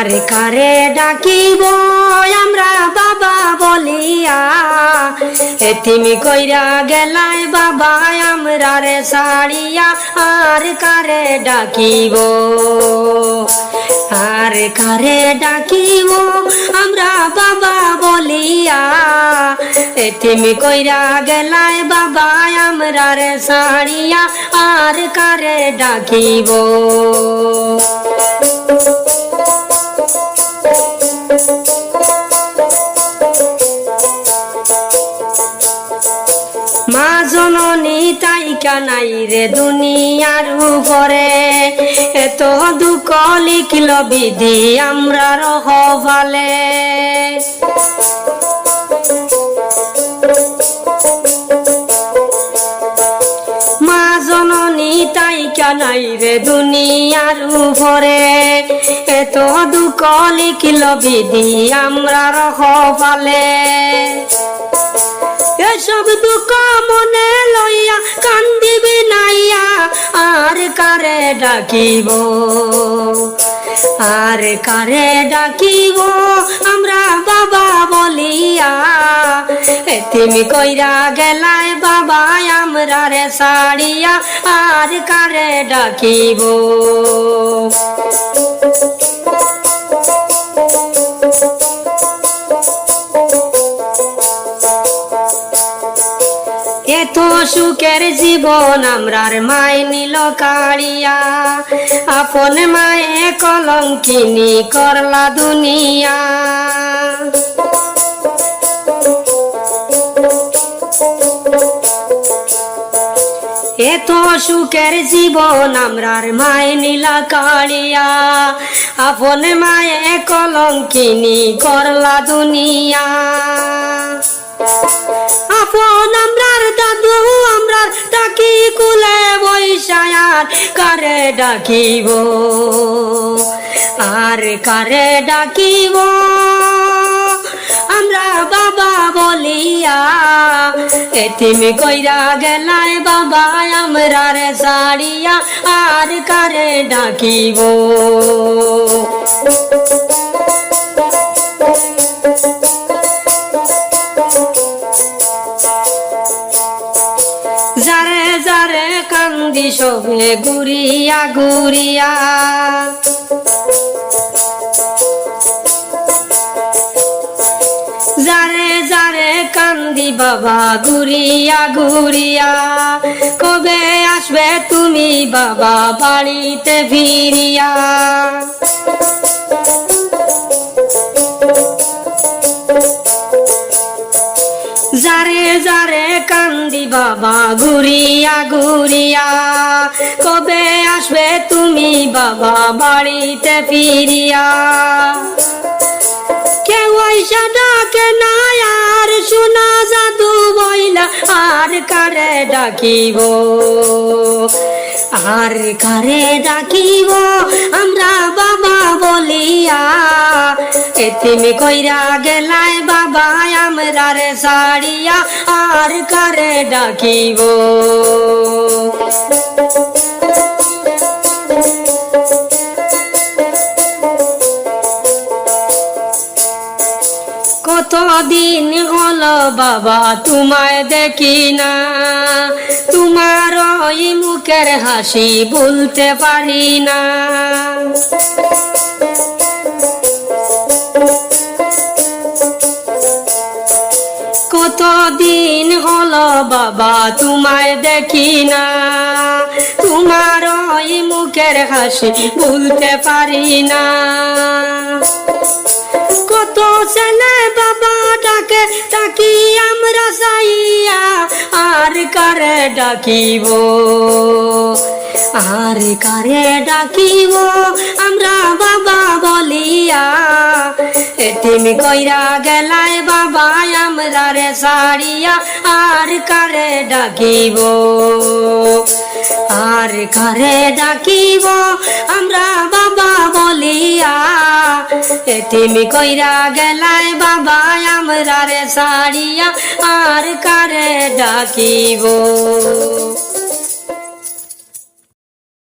আর কারে ডাকিব, আমরা বাবা বলিয়া। এতিমি কইরা গেলাই বাবা, আমরা রে সাড়িয়া আর কারে ডাকিব? আর কারে ডাকিব, আমরা বাবা বলিয়া। এতিমি কইরা গেলাই বাবা, আমরা রে সাড়িয়া আর কারে ডাকিব? কানাই রে দুনিয়ার উপরে। এত দুঃখ লিখিল বিধি আমরা রহ ভালে মা জননী তাই কানাই রে দুনিয়ার উপরে। এত দুঃখ লিখিল বিধি আমরা রহ ভালে এসব দুঃখ মনে লইয়া কান্দিবি নাইয়া। আর কারে ডাকিব? আর কারে ডাকিব? আমরা বাবা বলিয়া। তুমি কইরা গেলাই বাবা আমরা রে সাড়িয়া আর কারে ডাকিব? সুখের জীবন আমরার মায় নিল কাড়িয়া। আপন মায়ে কলঙ্কিনী করলা দুনিয়া। এত সুখের জীবন আমরার মায় নীলা কালিয়া আপন মায়ে কলঙ্কিনী করলা দুনিয়া। আপন বৈশায়ার কারে ডাকিব? আর কারে ডাকিব? আমরা বাবা বলিয়া এতিমি কইরা গেলাই বাবা, আমরা রে সাড়িয়া আর কারে ডাকিব? কান্দি সবে গুরিয়া গুরিয়া যারে যারে কান্দি বাবা গুরিয়া গুরিয়া কবে আসবে তুমি বাবা, বাড়িতে ফিরিয়া? যারে যারে কান্দি বাবা, ঘুরিয়া ঘুরিয়া। কবে আসবে তুমি বাবা বাড়িতে ফিরিয়া? কেউ আইসা ডাকে না আর শোনা জাদু বইলা আর কারে ডাকিব? আর কারে ডাকিব? আমরা বাবা বলিয়া এতিমি কইরা গেলাই বাবা আমরা রে সাড়িয়া আর কারে ডাকিব? কতদিন হলো বাবা, তোমায় দেখি না। তোমার ওই মুখের হাসি বলতে পারি না। কতদিন হলো বাবা, তোমায় দেখি না। তোমার ওই মুখের হাসি বলতে পারি না। কত বাবা ডাকি আমরা চাইয়া আর কারে ডাকিব? আর কারে ডাকিব? আমরা বাবা বলিয়া। তুমি কইরা গেলাই বাবা আমরা রে সারিয়া আর কারে ডাকিব? আর ঘরে ডাকিব, আমরা বাবা বলিয়া। তুমি কইরা গেলাই বাবা আমরা রে সাড়িয়া আর কারে ডাকিব?